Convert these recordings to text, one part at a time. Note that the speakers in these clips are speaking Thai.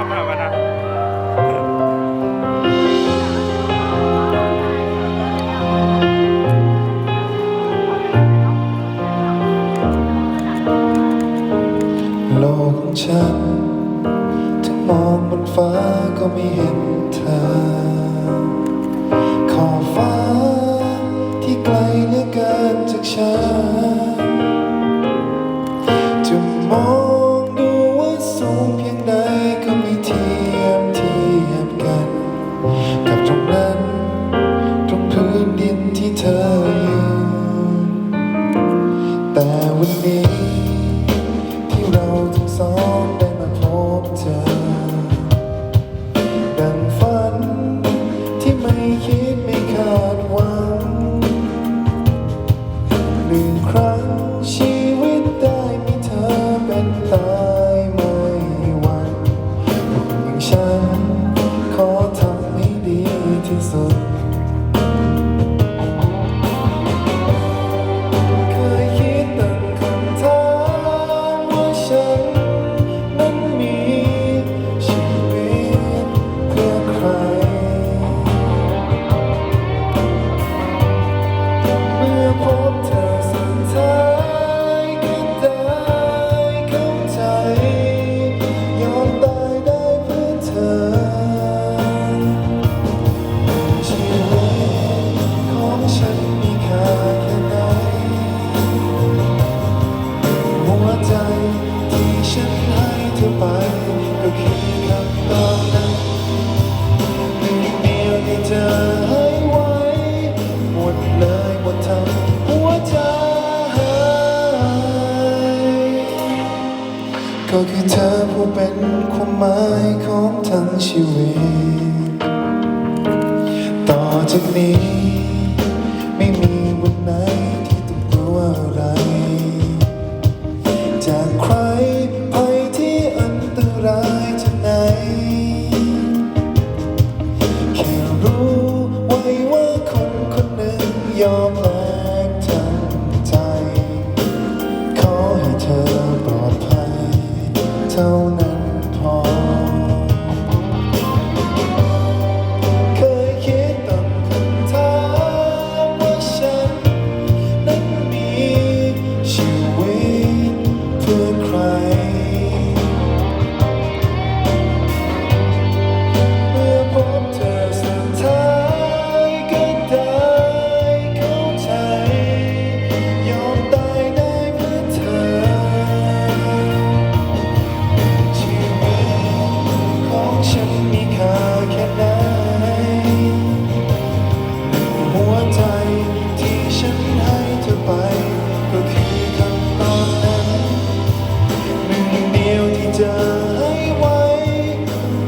อบมากวะนะ โลกของฉัน ถึงมองบนฟ้าก็ไม่เห็นเธอขอบฟ้า แต่วันนี้ ที่เราทั้งสองได้มาพบเธอ ดังฝันที่ไม่คิดไม่คาดหวังหนึ่งครั้ง ฉันให้เธอไป ก็คือคำตอบนั้นหนึ่งเดียวที่เธอให้ไว้ หมดเลยหมดทั้งหัวใจ ก็คือเธอผู้เป็นความหมายของทั้งชีวิต ต่อจากนี้ ยอมแลกทั้งใจ ขอให้เธอปลอดภัย เท่านั้นพอ ฉันมีค่าแค่ไหน หัวใจที่ฉันให้เธอไป ก็คือคำตอบนั้นหนึ่งเดียวที่จะให้ไว้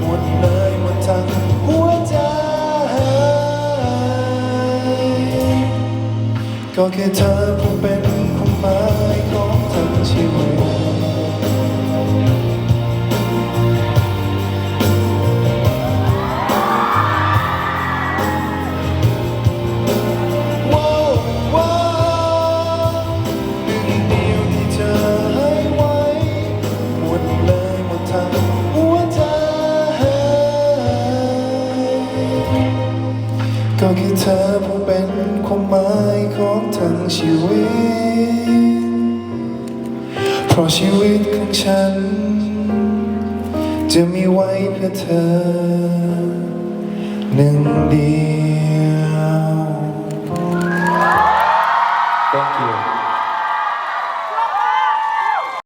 หมดเลยหมดทั้งหัวใจ ก็แค่เธอ ก็แค่เธอผู้เป็นความหมายของทั้งชีวิต เพราะชีวิตของฉัน จะมีไว้เพื่อเธอหนึ่งเดียว